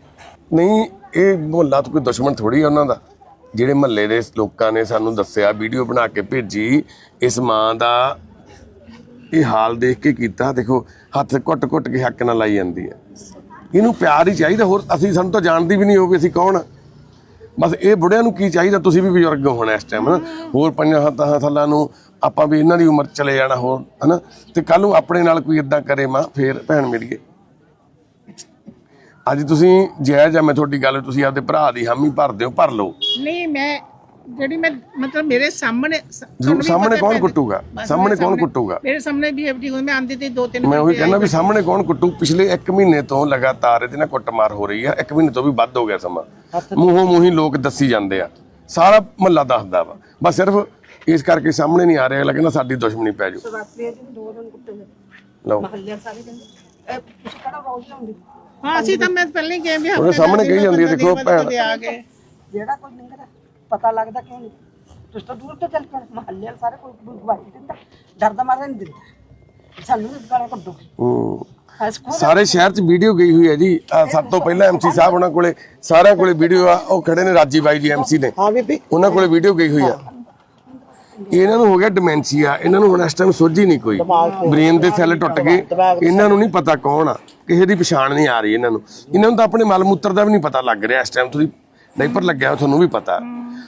ਨਹੀਂ, ਇਹ ਮੁਹੱਲਾ ਤੋਂ ਕੋਈ ਦੁਸ਼ਮਣ ਥੋੜੀ ਆ ਉਹਨਾਂ ਦਾ। ਜਿਹੜੇ ਮਹੱਲੇ ਦੇ ਲੋਕਾਂ ਨੇ ਸਾਨੂੰ ਦੱਸਿਆ, ਵੀਡੀਓ ਬਣਾ ਕੇ ਭੇਜੀ, ਇਸ ਮਾਂ ਦਾ ਇਹ ਹਾਲ ਦੇਖ ਕੇ ਕੀਤਾ। ਦੇਖੋ, ਹੱਥ ਘੁੱਟ-ਘੁੱਟ ਕੇ ਹੱਕ ਨਾਲ ਲਾਈ ਜਾਂਦੀ ਹੈ ਇਹਨੂੰ ਪਿਆਰ ਹੀ ਚਾਹੀਦਾ। ਹੋਰ ਅਸੀਂ ਸਾਨੂੰ ਤਾਂ ਜਾਣਦੀ ਵੀ ਨਹੀਂ ਹੋ ਵੀ ਅਸੀਂ ਕੌਣ ਆ। ਬਸ ਇਹ ਬੁੜਿਆਂ ਨੂੰ ਕੀ ਚਾਹੀਦਾ? ਤੁਸੀਂ ਵੀ ਬਜ਼ੁਰਗ ਹੋਣਾ ਇਸ ਟਾਈਮ ਹਨਾ? ਹੋਰ ਪੰਜਾਂ ਹੱਥਾਂ ਸਾਲਾਂ ਨੂੰ ਆਪਾਂ ਵੀ ਇਹਨਾਂ ਦੀ ਉਮਰ ਚਲੇ ਜਾਣਾ ਹੋਰ, ਹਨਾ? ਤੇ ਕੱਲ ਨੂੰ ਆਪਣੇ ਨਾਲ ਕੋਈ ਇਦਾਂ ਕਰੇ ਮਾਂ, ਫੇਰ ਭੈਣ ਮੇਰੀਏ। ਅੱਜ ਤੁਸੀਂ ਜਾਇਜ਼ ਆ, ਮੈਂ ਤੁਹਾਡੀ ਗੱਲ ਤੁਸੀਂ ਆਪਦੇ ਭਰਾ ਦੀ ਹਾਮੀ ਭਰ ਦਿਓ, ਭਰ ਲਓ। ਨਹੀਂ, ਮੈਂ ਜਿਹੜੀ ਮੈਂ ਮਤਲਬ ਮੇਰੇ ਸਾਹਮਣੇ ਸਾਹਮਣੇ ਕੌਣ ਕੁੱਟੂਗਾ? ਸਾਹਮਣੇ ਕੌਣ ਕੁੱਟੂਗਾ? ਮੇਰੇ ਸਾਹਮਣੇ ਵੀ ਐਫਡੀ ਮੈਂ ਆਂਦੀ ਤੇ ਦੋ ਤਿੰਨ ਮੈਂ ਉਹੀ ਕਹਿੰਦਾ ਵੀ ਸਾਹਮਣੇ ਕੌਣ ਕੁੱਟੂ? ਪਿਛਲੇ 1 ਮਹੀਨੇ ਤੋਂ ਲਗਾਤਾਰ ਇਹਦੇ ਨਾਲ ਕੁੱਟਮਾਰ ਹੋ ਰਹੀ ਆ। 1 ਮਹੀਨੇ ਤੋਂ ਵੀ ਵੱਧ ਹੋ ਗਿਆ ਸਮਾਂ। ਮੂੰਹੋਂ ਮੂੰਹੀ ਲੋਕ ਦੱਸੀ ਜਾਂਦੇ ਆ। ਸਾਰਾ ਮਹੱਲਾ ਦੱਸਦਾ ਵਾ। ਬਸ ਸਿਰਫ ਇਸ ਕਰਕੇ ਸਾਹਮਣੇ ਨਹੀਂ ਆ ਰਿਹਾ। ਕਹਿੰਦਾ ਸਾਡੀ ਦੁਸ਼ਮਣੀ ਪੈ ਜਾਊ ਲਓ। ਹਾਂ ਅਸੀਂ ਤਾਂ ਮੈਂ ਪਹਿਲਾਂ ਹੀ ਗਏ ਵੀ ਉਹਦੇ ਸਾਹਮਣੇ ਕਹੀ ਜਾਂਦੀ ਹੈ, ਦੇਖੋ ਭੈਣ। ਜਿਹੜਾ ਕੋਈ ਨਹੀਂ ਕਰਦਾ ਪਤਾ ਲੱਗਦਾ ਕਿਉਂ ਨਹੀਂ? ਤੁਸੀਂ ਤਾਂ ਦੂਰ ਤੋਂ ਚੱਲ ਕੇ ਮਹੱਲੇ ਵਾਲੇ ਸਾਰੇ ਕੋਈ ਗਵਾਹੀ ਦਿੰਦਾ ਡਰਦਾ ਮਾਰਦਾ ਨਹੀਂ ਦਿੰਦਾ। ਸਾਨੂੰ ਵੀ ਗਾਲਾਂ ਕੱਢੋ। ਹੂੰ। ਸਾਰੇ ਸ਼ਹਿਰ 'ਚ ਵੀਡੀਓ ਗਈ ਹੋਈ ਹੈ ਜੀ। ਆਹ ਸਭ ਤੋਂ ਪਹਿਲਾਂ ਐਮਸੀ ਸਾਹਿਬ ਉਹਨਾਂ ਕੋਲੇ ਸਾਰਿਆਂ ਕੋਲੇ ਵੀਡੀਓ ਆ ਉਹ ਖੜੇ ਨੇ ਰਾਜੀ ਬਾਈ ਜੀ ਐਮਸੀ ਨੇ। ਹਾਂ ਬੀਬੀ। ਉਹਨਾਂ ਕੋਲੇ ਵੀਡੀਓ ਗਈ ਹੋਈ ਆ। ਇਹਨਾਂ ਨੂੰ ਹੋ ਗਿਆ ਡਿਮੈਂਸ਼ੀਆ ਇਹਨਾਂ ਨੂੰ ਹੁਣ ਇਸ ਟਾਈਮ ਸੋਝੀ ਨਹੀਂ ਕੋਈ। ਬ੍ਰੇਨ ਦੇ ਸੈੱਲ ਟੁੱਟ ਗਏ। ਇਹਨਾਂ ਨੂੰ ਨਹੀਂ ਪਤਾ ਕੌਣ ਆ ਕਿਸੇ ਦੀ ਪਛਾਣ ਨਹੀਂ ਆ ਰਹੀ ਇਹਨਾਂ ਨੂੰ। ਇਹਨਾਂ ਨੂੰ ਤਾਂ ਆਪਣੇ ਮਲ ਮੂਤਰ ਦਾ ਵੀ ਨਹੀਂ ਪਤਾ ਲੱਗ ਰਿਹਾ ਇਸ ਟਾਈਮ ਤੁਸੀਂ ਡਾਈਪਰ ਲੱਗਿਆ ਤੁਹਾਨੂੰ ਵੀ ਪਤਾ।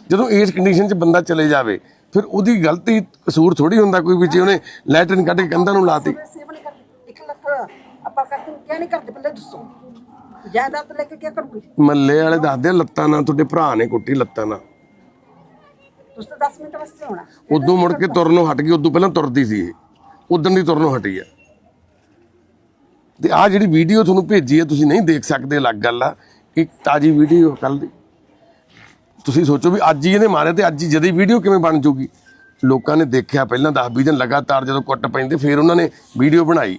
ਜਦੋਂ ਇਸ ਕੰਡੀਸ਼ਨ 'ਚ ਬੰਦਾ ਚਲੇ ਜਾਵੇ ਫਿਰ ਉਹਦੀ ਗਲਤੀ ਕਸੂਰ ਥੋੜੀ ਹੁੰਦਾ ਕੋਈ ਵੀ ਜੇ ਉਹਨੇ ਲੈਟਰਨ ਕੱਢ ਕੇ ਕੰਧਾਂ ਨੂੰ ਲਾਤੀ। ਸੇਵ ਨਹੀਂ ਕਰਦੇ ਇੱਕ ਲੱਖ ਆਪਾਂ ਕਰਦੇ ਕਿਆ ਨਹੀਂ ਕਰਦੇ ਪਹਿਲੇ ਦੱਸੋ। ਜਾਇਦਾਦ ਲੈ ਕੇ ਕੀ ਕਰੂਗੀ? ਮੱਲੇ ਵਾਲੇ ਦੱਸਦੇ ਲੱਤਾਂ ਨਾਲ ਤੁਹਾਡੇ ਭਰਾ ਨੇ ਕੁੱਟੀ ਲੱਤਾਂ ਨਾਲ। ਤੁਸੀਂ ਤਾਂ 10 ਮਿੰਟ ਵਾਸਤੇ ਹੋਣਾ ਉਦੋਂ ਮੁੜ ਕੇ ਤੁਰਨੋਂ ਹਟ ਗਈ ਉਦੋਂ ਪਹਿਲਾਂ ਤੁਰਦੀ ਸੀ ਇਹ। ਉਦੋਂ ਦੀ ਤੁਰਨੋਂ ਹਟੀ ਆ। ਤੇ ਆ ਜਿਹੜੀ ਵੀਡੀਓ ਤੁਹਾਨੂੰ ਭੇਜੀ ਹੈ ਤੁਸੀਂ ਨਹੀਂ ਦੇਖ ਸਕਦੇ ਅਲੱਗ ਗੱਲ ਆ। ਇੱਕ ਤਾਜੀ ਵੀਡੀਓ ਕੱਲ ਦੀ। ਤੁਸੀਂ ਸੋਚੋ ਵੀ ਅੱਜ ਹੀ ਇਹਨੇ ਮਾਰੇ ਤੇ ਅੱਜ ਹੀ ਜਦੀ ਵੀਡੀਓ ਕਿਵੇਂ ਬਣ ਜੂਗੀ? ਲੋਕਾਂ ਨੇ ਦੇਖਿਆ ਪਹਿਲਾਂ 10 20 ਦਿਨ ਲਗਾਤਾਰ ਜਦੋਂ ਕੁੱਟ ਪੈਂਦੇ, ਫਿਰ ਉਹਨਾਂ ਨੇ ਵੀਡੀਓ ਬਣਾਈ।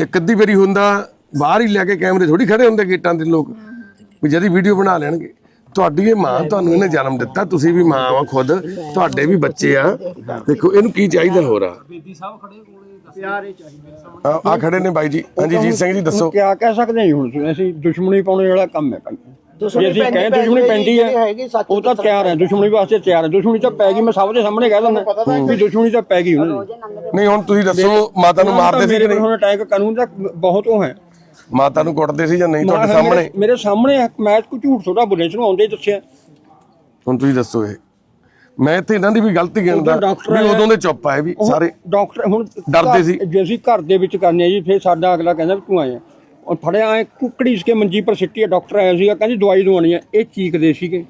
ਇੱਕ ਅੱਧੀ ਵਾਰੀ ਹੁੰਦਾ, ਬਾਹਰ ਹੀ ਲੈ ਕੇ ਕੈਮਰੇ ਥੋੜੀ ਖੜੇ ਹੁੰਦੇ ਗੇਟਾਂ ਤੇ ਲੋਕ, ਵੀ ਜਦੀ ਵੀਡੀਓ ਬਣਾ ਲੈਣਗੇ। ਤੁਹਾਡੀ ਇਹ ਮਾਂ ਤੁਹਾਨੂੰ ਇਹਨੇ ਜਨਮ ਦਿੱਤਾ, ਤੁਸੀਂ ਵੀ ਮਾਂ ਆ ਖੁਦ, ਤੁਹਾਡੇ ਵੀ ਬੱਚੇ ਆ। ਦੇਖੋ, ਇਹਨੂੰ ਕੀ ਚਾਹੀਦਾ ਹੋਰ ਆ? ਆ ਆ ਖੜੇ ਨੇ ਬਾਈ ਜੀ। ਹਾਂਜੀ, ਜੀਤ ਸਿੰਘ ਜੀ, ਦੱਸੋ। ਕਿਆ ਕਹਿ ਸਕਦੇ ਹਾਂ ਹੁਣ ਅਸੀਂ ਦੁਸ਼ਮਣੀ ਪਾਉਣੇ ਵਾਲਾ ਕੰਮ ਹੈ ਭਾਈ। ਜੇ ਅਸੀਂ ਕਹੇ ਦੁਸ਼ਮਣੀ ਪੈਂਦੀ ਹੈ ਉਹ ਤਾਂ ਤਿਆਰ ਹੈ ਦੁਸ਼ਮਣੀ ਵਾਸਤੇ ਤਿਆਰ ਹੈ। ਦੁਸ਼ਮਣੀ ਤਾਂ ਪੈ ਗਈ ਮੈਂ ਸਭ ਦੇ ਸਾਹਮਣੇ ਕਹਿ ਦਿੰਦਾ ਵੀ ਦੁਸ਼ਮਣੀ ਤਾਂ ਪੈ ਗਈ ਉਹਨਾਂ ਦੀ ਨਹੀਂ ਹੁਣ ਤੁਸੀਂ ਦੱਸੋ ਮਾਤਾ ਨੂੰ ਮਾਰਦੇ ਸੀ ਕਿ ਨਹੀਂ? ਹੁਣ ਅਟੈਕ ਕਾਨੂੰਨ ਦਾ ਬਹੁਤ ਉਹ ਹੈ। ਮਾਤਾ ਨੂੰ ਕੁੱਟਦੇ ਸੀ ਜਾਂ ਨਹੀਂ ਤੁਹਾਡੇ ਸਾਹਮਣੇ? ਮੇਰੇ- ਸਾਹਮਣੇ ਮੈਂ ਕੋਈ ਝੂਠ ਥੋੜਾ ਬੁਲੇ ਨੂੰ ਆਉਂਦੇ ਹੀ ਦੱਸਿਆ। ਹੁਣ ਤੁਸੀਂ ਦੱਸੋ ਇਹ। ਮੈਂ ਤੇ ਇਹਨਾਂ ਦੀ ਵੀ ਗਲਤੀ ਗਿਣਦਾ ਵੀ। ਉਦੋਂ ਦੇ ਚੁੱਪ ਆਏ ਵੀ ਸਾਰੇ। ਡਾਕਟਰ ਹੁਣ ਡਰਦੇ ਸੀ। ਜੇ ਅਸੀਂ ਘਰ ਦੇ ਵਿੱਚ ਕਰਨੇ ਆ ਜੀ ਫਿਰ ਸਾਡਾ ਅਗਲਾ ਕਹਿੰਦਾ ਵੀ ਤੂੰ ਆਇਆ। ਉਹ ਫੜਿਆ ਐ ਕੁੱਕੜੀ ਇਸਕੇ ਮੰਜੀ ਪਰ ਸਿੱਟੀ ਡਾਕਟਰ ਆਇਆ ਸੀਗਾ ਕਹਿੰਦੀ ਦਵਾਈ ਦਵਾਉਣੀ ਆ। ਇਹ ਚੀਕਦੇ ਸੀਗੇ।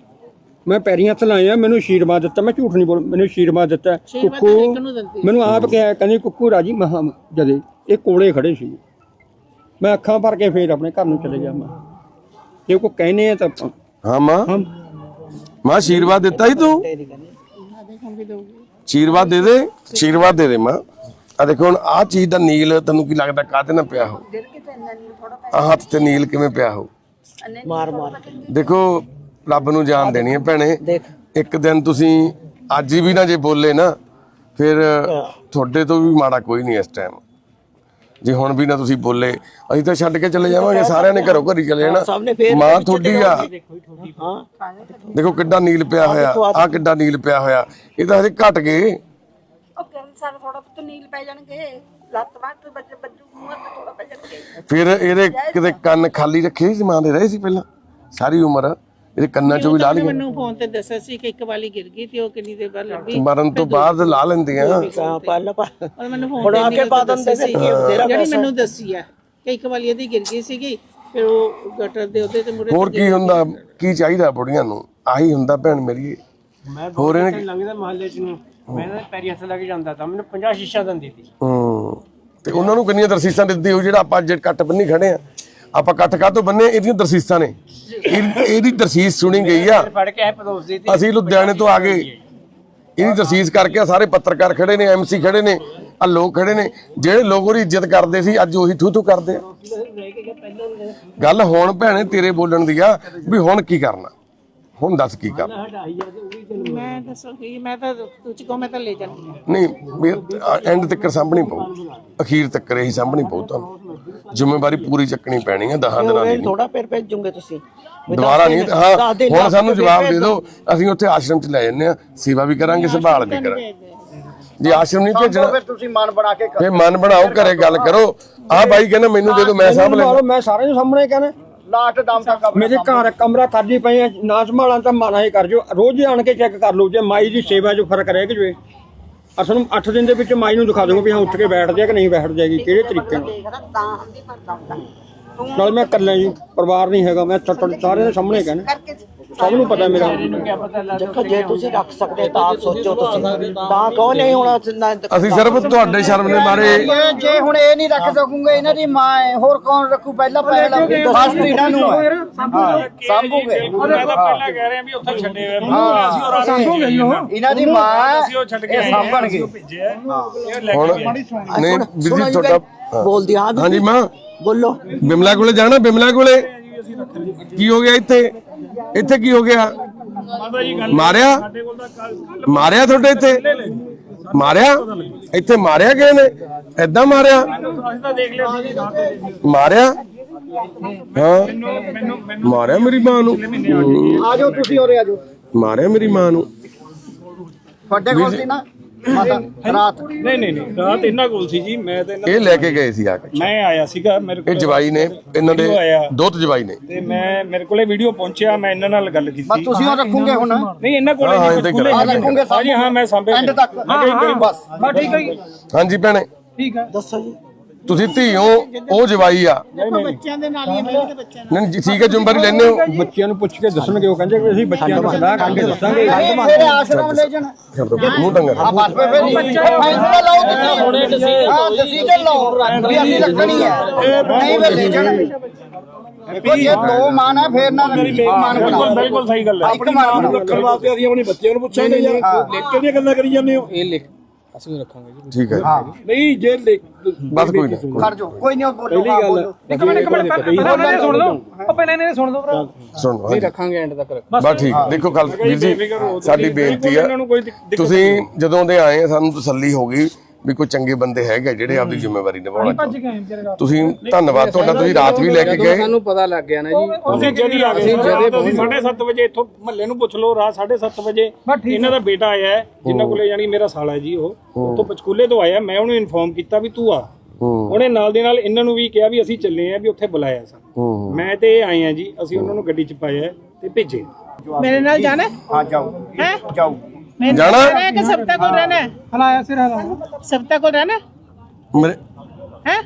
ਮੈਂ ਪੈਰੀਂ ਹੱਥ ਲਾਏ ਆ ਮੈਨੂੰ ਆਸ਼ੀਰਵਾਦ ਦਿੱਤਾ। ਮੈਂ ਝੂਠ ਨਹੀਂ ਬੋਲ ਮੈਨੂੰ ਆਸ਼ੀਰਵਾਦ ਦਿੱਤਾ। ਕੁੱਕੂ ਮੈਨੂੰ ਆਪ ਕਿਹਾ ਕਹਿੰਦੀ ਕੁੱਕੂ ਰਾਜੀ ਮਹਾ ਜਦੇ ਇਹ ਕੋਲੇ ਖੜੇ ਸੀ। ਮੈਂ ਅੱਖਾਂ ਭਰ ਕੇ ਫੇਰ ਆਪਣੇ ਘਰ ਨੂੰ ਚਲੇ ਗਿਆ ਮੈਂ। ਜੇ ਕੋ ਕਹਿੰਦੇ ਆ ਤਾਂ ਹਾਂ ਮਾਂ। ਮਾਂ ਆਸ਼ੀਰਵਾਦ ਦਿੱਤਾ ਹੀ ਤੂੰ? ਆਸ਼ੀਰਵਾਦ ਦੇ ਦੇ ਆਸ਼ੀਰਵਾਦ ਦੇ ਦੇ ਮਾਂ। ਆ ਦੇਖੋ ਹੁਣ ਆ ਚੀਜ਼ ਦਾ ਨੀਲ ਤੈਨੂੰ ਕੀ ਲੱਗਦਾ ਕਾਹਦੇ ਨਾਲ ਪਿਆ ਹੋ ਆ ਹੱਥ ਤੇ ਨੀਲ ਕਿਵੇਂ ਪਿਆ ਹੋ ਮਾਰ ਮਾਰ। ਦੇਖੋ ਰੱਬ ਨੂੰ ਜਾਨ ਦੇਣੀ ਹੈ ਭੈਣੇ। ਇੱਕ ਦਿਨ ਤੁਸੀਂ ਅੱਜ ਹੀ ਵੀ ਨਾ ਜੇ ਬੋਲੇ ਨਾ ਫਿਰ ਤੁਹਾਡੇ ਤੋਂ ਵੀ ਮਾੜਾ ਕੋਈ ਨਹੀਂ ਇਸ ਟਾਈਮ ਜੇ ਹੁਣ ਵੀ ਨਾ ਤੁਸੀਂ ਬੋਲੇ ਅਸੀਂ ਤਾਂ ਛੱਡ ਕੇ ਚਲੇ ਜਾਵਾਂਗੇ ਸਾਰਿਆਂ ਨੇ ਘਰੋਂ ਘਰੀ ਚਲੇ ਜਾਣਾ। ਮਾਂ ਤੁਹਾਡੀ ਆ। ਦੇਖੋ ਕਿੱਡਾ ਨੀਲ ਪਿਆ ਹੋਇਆ ਆ ਕਿੱਡਾ ਨੀਲ ਪਿਆ ਹੋਇਆ। ਇਹ ਤਾਂ ਹਜੇ ਘਟ ਗਏ। ਉਹ ਸਾਨੂੰ ਥੋੜਾ ਪੁੱਤ ਨੀਲ ਪੈ ਜਾਣਗੇ। ਲੱਤ ਬਾਹ ਤੇ ਬੱਜੂ ਮੂੰਹ ਤੇ ਥੋੜਾ ਪੈ ਜਾਣਗੇ। ਫਿਰ ਇਹਦੇ ਕਿਤੇ ਕੰਨ ਖਾਲੀ ਰੱਖੇ ਸੀ ਮਾਂ ਦੇ ਰਹੇ ਸੀ ਪਹਿਲਾਂ? ਸਾਰੀ ਉਮਰ ਇਹਦੇ ਕੰਨਾਂ ਚੋਂ ਵੀ ਲਾ ਲਈਆਂ ਮੈਨੂੰ ਫੋਨ ਤੇ ਦੱਸਿਆ ਸੀ ਕਿ ਇੱਕ ਵਾਲੀ ਗਿਰ ਗਈ ਤੇ ਉਹ ਕਿੰਨੀ ਦੇਰ ਬਾਅਦ ਲੱਭੀ। ਮਰਨ ਤੋਂ ਬਾਅਦ ਲਾ ਲੈਂਦੀਆਂ। ਔਰ ਮੈਨੂੰ ਫੋਨ ਤੇ ਕੇ ਪਾ ਦਿੰਦੇ ਸੀ ਜਿਹੜੀ ਮੈਨੂੰ ਦੱਸੀ ਆ ਕਿ ਇੱਕ ਵਾਲੀ ਇਹਦੀ ਗਿਰ ਗਈ ਸੀਗੀ ਫਿਰ ਉਹ ਗਟਰ ਦੇ ਉਹਦੇ ਤੇ ਮੁਰੇ ਹੋਰ ਕੀ ਹੁੰਦਾ? ਕੀ ਚਾਹੀਦਾ ਬੁੜੀਆਂ ਨੂੰ? ਆਹੀ ਹੁੰਦਾ ਭੈਣ ਮੇਰੀ। ਹੋਰ ਇਹਨੇ ਲੰਘਦਾ ਮਹੱਲੇ ਚ ਨੂੰ। ਮੈਂ ਪੈਰੀ ਹੱਥ ਲੱਗ ਜਾਂਦਾ ਤਾਂ ਮੈਨੂੰ 50 ਸ਼ੀਸ਼ਾ ਦਿੰਦੀ ਸੀ ਹੂੰ। ਤੇ ਉਹਨਾਂ ਨੂੰ ਕਿੰਨੀਆਂ ਦਰਸੀਸਾਂ ਦਿੱਤੀ ਹੋ ਜਿਹੜਾ ਆਪਾਂ ਅੱਜ ਕੱਟ ਬੰਨੀ ਖੜੇ ਆ? ਆਪਾਂ ਕੱਟ ਕਾਹਤੋਂ ਬੰਨੇ ਇਹਦੀਆਂ ਦਰਸੀਸਾਂ ਨੇ। ਇਹ- ਇਹਦੀ ਦਰਸੀਸ ਸੁਣੀ ਗਈ ਆ। ਫੜ ਕੇ ਐ ਪਦੋਸ ਦੀ ਅਸੀਂ ਲੁਧਿਆਣੇ ਤੋਂ ਆ ਗਏ। ਇਹਦੀ ਦਰਸੀਸ ਕਰਕੇ ਆਹ ਸਾਰੇ ਪੱਤਰਕਾਰ ਖੜੇ ਨੇ ਐਮਸੀ ਖੜੇ ਨੇ ਆ ਲੋਕ ਖੜੇ ਨੇ। ਜਿਹੜੇ ਲੋਕ ਉਹਦੀ ਇੱਜ਼ਤ ਕਰਦੇ ਸੀ ਅੱਜ ਉਹੀ ਥੂ ਥੂ ਕਰਦੇ ਆ। ਗੱਲ ਹੁਣ ਭੈਣੇ ਤੇਰੇ ਬੋਲਣ ਦੀ ਆ ਵੀ ਹੁਣ ਕੀ ਕਰਨਾ? ਹੁਣ ਦੱਸ ਕੀ ਕਰਨਾ ਮੈਂ ਦੱਸੋ ਕਿ ਮੈਂ ਤਾਂ ਤੂੰ ਚ ਕੋ ਮੈਂ ਤਾਂ ਲੈ ਹਾਂ। ਨਹੀਂ ਐਂਡ ਤੱਕ ਸਾਂਭਣੀ ਪਊ। ਅਖੀਰ ਤੱਕ ਇਹੀ ਸਾਂਭਣੀ ਪਊ ਤੁਹਾਨੂੰ। ਜ਼ਿੰਮੇਵਾਰੀ ਪੂਰੀ ਚੱਕਣੀ ਪੈਣੀ ਹੈ ਦਹਾਂ ਦਿਨਾਂ ਦੀ ਨਹੀਂ। ਥੋੜਾ ਫਿਰ ਭੇਜੂਗੇ ਤੁਸੀਂ। ਦੁਬਾਰਾ ਨਹੀਂ ਹਾਂ ਹੁਣ ਸਾਨੂੰ ਜਵਾਬ ਦੇ ਦਿਓ। ਅਸੀਂ ਉੱਥੇ ਆਸ਼ਰਮ ਚ ਲੈ ਜੰਨੇ ਆ ਸੇਵਾ ਵੀ ਕਰਾਂਗੇ ਸੰਭਾਲ ਵੀ ਕਰਾਂਗੇ। ਜੇ ਆਸ਼ਰਮ ਨਹੀਂ ਭੇਜਣਾ ਫਿਰ ਤੁਸੀਂ ਮਨ ਬਣਾ ਕੇ ਫੇ ਮਨ ਬਣਾਓ ਘਰੇ ਗੱਲ ਕਰੋ। ਆਹ ਬਾਈ ਕਹਿੰਦਾ ਮੈਨੂੰ ਦੇ ਦਿਓ ਮੈਂ ਮਾਰੋ ਮੈਂ ਸਾਰਿਆਂ ਦੇ ਸਾਹਮਣੇ ਕਹਿੰਦਾ। ਲਾਸਟ ਦਮ ਤੱਕ ਮੇਰੇ ਘਰ ਕਮਰਾ ਖਾਲੀ ਪਏ ਆ ਨਾ ਸੰਭਾਲਾਂ ਤਾਂ ਮਾਨਾ ਹੀ ਕਰ ਜੋ। ਰੋਜ਼ ਹੀ ਆਣ ਕੇ ਚੈੱਕ ਕਰ ਲਓ ਜੇ ਮਾਈ ਦੀ ਸੇਵਾ 'ਚ ਫ਼ਰਕ ਰਹਿ ਗਿਆ ਜੋ ਅਸਲ ਨੂੰ 8 ਦਿਨ ਦੇ ਵਿੱਚ ਮਾਈ ਨੂੰ ਦਿਖਾ ਦੂੰਗਾ ਵੀ ਹਾਂ ਉੱਠ ਕੇ ਬੈਠਦੇ ਆ ਕਿ ਨਹੀਂ ਬੈਠ ਜਾਏਗੀ ਕਿਹੜੇ ਤਰੀਕੇ ਨਾਲ? ਦੇਖਦਾ ਤਾਂ ਹੰਦੀ ਭਰਦਾ ਹੁੰਦਾ ਨਾਲ ਮੈਂ ਇਕੱਲਾ ਜੀ ਪਰਿਵਾਰ ਨਹੀਂ ਹੈਗਾ ਮੈਂ ਛੱਟ ਸਾਰਿਆਂ ਦੇ ਸਾਹਮਣੇ ਕਹਿੰਦਾ ਕਰਕੇ ਸਭ ਨੂੰ ਪਤਾ ਮੇਰਾ। ਦੇਖੋ ਜੇ ਤੁਸੀਂ ਰੱਖ ਸਕਦੇ ਤਾਂ ਆਪ ਸੋਚੋ ਤੁਸੀਂ। ਤਾਂ ਕਹੋ ਨਹੀਂ ਹੋਣਾ ਅਸੀਂ ਸਿਰਫ ਤੁਹਾਡੇ ਸ਼ਰਮ ਦੇ ਮਾਰੇ। ਜੇ ਹੁਣ ਇਹ ਨਹੀਂ ਰੱਖ ਸਕੂਗੇ ਇਹਨਾਂ ਦੀ ਮਾਂ ਹੈ। ਹੋਰ ਕੌਣ ਰੱਖੂ? ਪਹਿਲਾਂ ਪਹਿਲਾਂ ਫਸਟ ਇਹਨਾਂ ਨੂੰ ਸਾਂਭੂਗੇ। ਮੈਂ ਤਾਂ ਪਹਿਲਾਂ ਕਹਿ ਰਿਹਾ ਵੀ ਉੱਥੇ ਛੱਡੇ ਹੋਏ ਇਹਨਾਂ। ਦੀ ਮਾਂ ਹੈ। ਅਸੀਂ ਉਹ ਛੱਡ ਕੇ ਸਾਂਭਣਗੇ ਭੇਜਿਆ ਇਹ ਲੈ ਹੁਣ ਨਹੀਂ ਵੀਰ ਜੀ ਤੁਹਾਡਾ। ਬੋਲਦੀ ਹਾਂ ਹਾਂਜੀ ਮਾਂ। ਬੋਲੋ। ਬਿਮਲਾ ਕੋਲੇ ਜਾਣਾ ਬਿਮਲਾ ਕੋਲੇ? ਕੀ ਹੋ ਗਿਆ ਇੱਥੇ? ਇੱਥੇ ਕੀ ਹੋ ਗਿਆ? ਮਾਰਿਆ? ਮਾਰਿਆ ਤੁਹਾਡੇ ਇੱਥੇ? ਮਾਰਿਆ? ਇੱਥੇ ਮਾਰਿਆ ਗਏ ਨੇ? ਐਦਾਂ ਮਾਰਿਆ? ਮਾਰਿਆ? ਹਾਂ। ਮਾਰਿਆ ਮੇਰੀ ਮਾਂ ਨੂੰ? ਆ ਜਾਓ ਤੁਸੀਂ ਉਰੇ ਆ ਜਾਓ ਮਾਰਿਆ ਮੇਰੀ ਮਾਂ ਨੂੰ? ਤੁਹਾਡੇ ਕੋਲ ਸੀ ਨਾ? ਮਾਤਾ ਰਾਤ। ਨਹੀਂ ਨਹੀਂ ਨਹੀਂ ਰਾਤ ਇਹਨਾਂ ਕੋਲ ਸੀ ਜੀ ਮੈਂ ਤੇ ਇਹਨਾਂ- ਇਹ ਲੈ ਕੇ ਗਏ ਸੀ ਆ ਕੇ। ਮੈਂ ਆਇਆ ਸੀਗਾ ਮੇਰੇ ਇਹ ਕੋਲ ਜਵਾਈ ਨੇ ਇਹਨਾਂ ਦੇ ਵੀਡੀਓ ਆਇਆ। ਦੋਤ ਜਵਾਈ ਨੇ। ਤੇ ਮੈਂ ਮੇਰੇ ਕੋਲੇ ਵੀਡੀਓ ਪਹੁੰਚਿਆ ਮੈਂ ਇਹਨਾਂ ਨਾਲ ਗੱਲ ਬਸ ਕੀਤੀ ਤੁਸੀਂ ਉਹ ਰੱਖੋਗੇ ਹੁਣ? ਨਹੀਂ ਇਹਨਾਂ ਕੋਲੇ ਹਾਂ, ਹਾਂ, ਨਹੀਂ ਏਦਾਂ ਹੀ ਖੁੱਲੇ ਕਰਾਂਗੇ। ਰੱਖੋਗੇ ਹਾਂਜੀ ਹਾਂ ਮੈਂ ਸਾਂਭੇ ਐਂਡ ਤੱਕ। ਬਸ। ਠੀਕ ਹੈ ਜੀ। ਹਾਂਜੀ ਭੈਣੇ। ਦੱਸੋ ਜੀ। ਤੁਸੀਂ ਧੀ ਹੋ ਉਹ ਜਵਾਈ ਆ ਬੱਚਿਆਂ ਦੇ ਨਾਲ ਹੀ ਬੱਚਿਆਂ ਨਾਲ ਨਹੀਂ ਜੀ, ਠੀਕ ਹੈ ਜ਼ਿੰਮੇਵਾਰੀ ਲੈਣੇ ਹੋ ਬੱਚਿਆਂ ਨੂੰ ਪੁੱਛ ਕੇ ਦੱਸਣਗੇ ਉਹ ਕਹਿੰਦੇ ਕਿ ਅਸੀਂ ਬੱਚਿਆਂ ਨੂੰ ਸਲਾਹ ਕਰਕੇ ਦੱਸਾਂਗੇ ਆਸ਼ਰਮ ਲੈ ਜਾਣਾ ਮੂੰਹ ਡੰਗਰ ਆ ਬਸ ਫਿਰ ਫੈਸਲਾ ਲਾਓ ਤੁਸੀਂ ਹੁਣੇ ਡਿਸੀਜਨ ਹਾਂ ਡਿਸੀਜਨ ਲਾਓ ਵੀ ਅਸੀਂ ਰੱਖਣੀ ਹੈ ਨਹੀਂ ਫਿਰ ਲੈ ਜਾਣਾ ਦੇਖੋ ਜੇ ਦੋ ਮਾਨ ਹੈ ਫਿਰ ਨਾ ਮਾਨ ਬਣਾਓ ਬਿਲਕੁਲ ਸਹੀ ਗੱਲ ਹੈ ਇੱਕ ਮਾਨ ਰੱਖਣ ਵਾਸਤੇ ਅਸੀਂ ਆਪਣੇ ਬੱਚਿਆਂ ਨੂੰ ਪੁੱਛਾਂਗੇ ਯਾਰ ਲਿਖ ਕੇ ਦੀਆਂ ਗੱਲਾਂ ਕਰੀ ਜਾਂਦੇ ਹੋ ਠੀਕ ਹੈ ਨਹੀਂ ਜੇ ਲਿਖ ਬਸ ਕੋਈ ਨਹੀਂ ਖੜ ਜਾਓ ਕੋਈ ਨਹੀਂ ਬੋਲੋ। ਹਾਂ, ਬੋਲੋ। ਇੱਕ ਮਿੰਟ ਇੱਕ ਮਿੰਟ ਪਹਿਲਾਂ ਸੁਣ ਲਓ। ਉਹ ਪਹਿਲਾਂ ਨੇ ਸੁਣ ਲਓ ਭਰਾ। ਸੁਣ ਹਾਂਜੀ। ਰੱਖਾਂਗੇ ਐਂਡ ਤੱਕ। ਬਸ ਠੀਕ ਦੇਖੋ ਗੱਲ ਵੀਰ ਜੀ ਸਾਡੀ ਬੇਨਤੀ ਆ ਤੁਸੀਂ ਜਦੋਂ ਦੇ ਆਏ ਸਾਨੂੰ ਤਸੱਲੀ ਹੋ ਗਈ। ਵੀ ਕੋਈ ਚੰਗੇ ਬੰਦੇ ਹੈਗੇ ਜਿਹੜੇ ਆਪਦੀ ਜ਼ਿੰਮੇਵਾਰੀ ਨਿਭਾਉਣਾ ਚਾਹੁੰਦੇ। ਤੁਸੀਂ ਧੰਨਵਾਦ ਤੁਹਾਡਾ ਤੁਸੀਂ ਰਾਤ ਵੀ ਲੈ ਕੇ ਗਏ। ਸਾਨੂੰ ਪਤਾ ਲੱਗ ਗਿਆ ਨਾ ਜੀ। ਅਸੀਂ ਜਦੀ ਆ ਗਏ ਅਸੀਂ 7:30 ਵਜੇ ਇੱਥੋਂ ਮਹੱਲੇ ਨੂੰ ਪੁੱਛ ਲਓ ਰਾਤ 7:30 ਵਜੇ ਇਹਨਾਂ ਦਾ ਬੇਟਾ ਆਇਆ ਹੈ, ਜਿਨ੍ਹਾਂ ਕੋਲੇ ਯਾਨੀ ਮੇਰਾ ਸਾਲਾ ਜੀ ਉਹ। ਉੱਥੋਂ ਪਚਕੂਲੇ ਤੋਂ ਆਇਆ ਮੈਂ ਉਹਨੂੰ ਇਨਫੋਰਮ ਕੀਤਾ ਵੀ ਤੂੰ ਆ। ਉਹਨੇ ਨਾਲ ਦੇ ਨਾਲ ਇਹਨਾਂ ਨੂੰ ਵੀ ਕਿਹਾ ਵੀ ਅਸੀਂ ਚੱਲੇ ਆਂ ਵੀ ਉੱਥੇ ਬੁਲਾਇਆ ਸਨ। ਮੈਂ ਤੇ ਇਹ ਆਏ ਆ ਜੀ ਅਸੀਂ ਉਹਨਾਂ ਨੂੰ ਗੱਡੀ 'ਚ ਪਾਇਆ ਤੇ ਭੇਜੇ। ਮੇਰੇ ਨਾਲ ਜਾਣਾ? ਹਾਂ ਜਾਓ। ਹੈ? ਜਾਓ। ਜਾਣਾ? ਕਿ ਸਬਤਾ ਕੋਲ ਰਹਿਣਾ ਹੈ। ਹਲਾਇਆ ਸਿਰ ਹਲਾ। ਸਬਤਾ ਕੋਲ ਰਹਿਣਾ ਮੇਰੇ ਹੈ?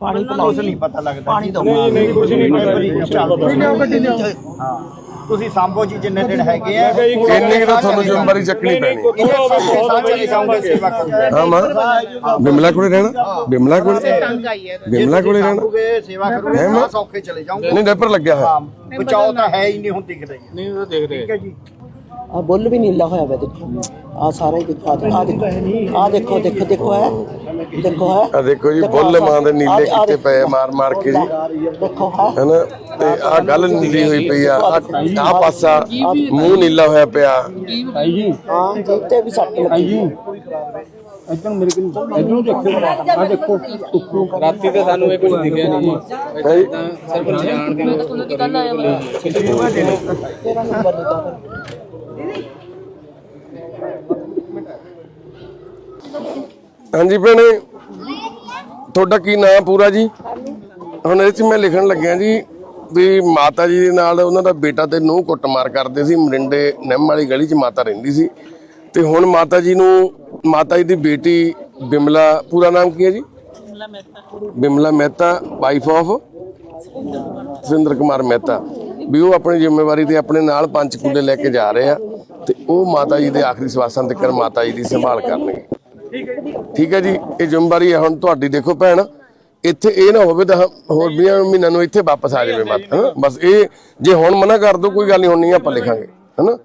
ਪਾਣੀ ਪਿਲਾਓ ਨਹੀਂ ਪਤਾ ਲੱਗਦਾ। ਪਾਣੀ ਦੋ ਨਹੀਂ ਨਹੀਂ ਕੁਝ ਨਹੀਂ ਕਰ ਤੁਸੀਂ ਸੰਭੋ ਜੀ ਜਿੰਨੇ ਦਿਨ ਹੈਗੇ ਆ। ਇੰਨੀ ਕੁ ਤਾਂ ਤੁਹਾਨੂੰ ਜ਼ਿੰਮੇਵਾਰੀ ਚੱਕਣੀ ਪੈਣੀ। ਹੈ। ਕੁਝ ਮਾਂ। ਬਿਮਲਾ ਕੋਲੇ ਰਹਿਣਾ? ਬਿਮਲਾ ਕੋਲੇ ਤੰਗ ਆਈ ਹੈ ਬਿਮਲਾ ਕੋਲੇ ਰਹਿਣਾ? ਸੇਵਾ ਕਰੋਗੇ ਸੌਖੇ ਚਲੇ ਜਾਓਗੇ। ਨਹੀਂ ਡੈਪਰ ਲੱਗਿਆ ਹੋਇਆ। ਬਚਾਓ ਤਾਂ ਹੈ ਹੀ। ਨਹੀਂ ਹੁਣ ਦਿਖਦਾ ਹੀ ਨਹੀਂ ਉਹ ਦੇਖਦੇ ਠੀਕ ਹੈ ਜੀ। ਆ ਬੁੱਲ ਵੀ ਨੀਲਾ ਹੋਇਆ ਵਾ ਦੇਖੋ। ਆ ਸਾਰਾ ਹੀ ਦੇਖੋ ਆ ਦੇਖੋ ਆ ਦੇਖੋ। ਦੇਖੋ ਦੇਖੋ ਹੈ। ਦੇਖੋ ਹੈ। ਆ ਦੇਖੋ ਜੀ ਬੁੱਲ ਮਾਂ ਦੇ ਨੀਲੇ ਕੀਤੇ ਪਏ ਮਾਰ ਮਾਰ ਕੇ ਜੀ। ਦੇਖੋ ਹੈ। ਹੈਨਾ ਤੇ ਆ ਗੱਲ ਨੀਲੀ ਹੋਈ ਪਈ ਆ। ਆ ਪਾਸਾ ਮੂੰਹ ਨੀਲਾ ਹੋਇਆ ਪਿਆ। ਭਾਈ ਜੀ ਹਾਂ ਜੀਭ ਤੇ ਵੀ ਸੱਟ ਭਾਈ ਲੱਗੀ ਜੀ ਇਧਰ ਮੇਰੇ ਕੋਲ ਇਧਰੋਂ ਦੇਖੋ। ਆ ਦੇਖੋ। ਉੱਪਰੋਂ ਰਾਤੀ ਤੇ ਸਾਨੂੰ ਇਹ ਕੁਝ ਦਿਖਿਆ ਨਹੀਂ ਜੀ। ਹੈ ਜੀ। ਸਿਰਫ ਜਾਣ ਕੇ ਤੇਰਾ ਨੰਬਰ ਦਿੱਤਾ ਹਾਂਜੀ ਭੈਣੇ। ਤੁਹਾਡਾ ਕੀ ਨਾਮ ਪੂਰਾ ਜੀ? ਹੁਣ ਇਹ ਚ ਮੈਂ ਲਿਖਣ ਲੱਗਿਆ ਜੀ ਵੀ ਮਾਤਾ ਜੀ ਦੇ ਨਾਲ ਉਹਨਾਂ ਦਾ ਬੇਟਾ ਤੇ ਨੂੰਹ ਕੁੱਟਮਾਰ ਕਰਦੇ ਸੀ ਮਰਿੰਡੇ ਨਿੰਮ ਵਾਲੀ ਗਲੀ 'ਚ ਮਾਤਾ ਰਹਿੰਦੀ ਸੀ। ਤੇ ਹੁਣ ਮਾਤਾ ਜੀ ਨੂੰ ਮਾਤਾ ਜੀ ਦੀ ਬੇਟੀ ਬਿਮਲਾ ਪੂਰਾ ਨਾਮ ਕੀ ਹੈ ਜੀ? Bimla Mehta. Wife of Surinder Kumar Mehta. ਵੀ ਉਹ ਆਪਣੀ ਜ਼ਿੰਮੇਵਾਰੀ ਤੇ ਆਪਣੇ ਨਾਲ ਪੰਜ ਕੁੱਲੇ ਲੈ ਕੇ ਜਾ ਰਹੇ ਆ ਤੇ ਉਹ ਮਾਤਾ ਜੀ ਦੇ ਆਖਰੀ ਸਵਾਸਾਂ ਤੱਕ ਮਾਤਾ ਜੀ ਦੀ ਸੰਭਾਲ ਕਰਨਗੇ। ਠੀਕ ਹੈ ਜੀ, ਇਹ ਜ਼ਿੰਮੇਵਾਰੀ ਹੈ, ਹੁਣ ਤੁਹਾਡੀ ਦੇਖੋ ਭੈਣ, ਇੱਥੇ ਇਹ ਨਾ ਹੋਵੇ ਤਾਂ ਹੋਰ 20 ਮਹੀਨਿਆਂ ਨੂੰ ਇੱਥੇ ਵਾਪਸ ਆ ਜਾਵੇ ਮਾਤਾ, ਹਨਾ? ਬਸ ਇਹ, ਜੇ ਹੁਣ ਮਨਾ ਕਰ ਦੋ, ਕੋਈ ਗੱਲ ਨਹੀਂ, ਹੁਣ ਨਹੀਂ ਆਪਾਂ ਲਿਖਾਂਗੇ, ਹਨਾ?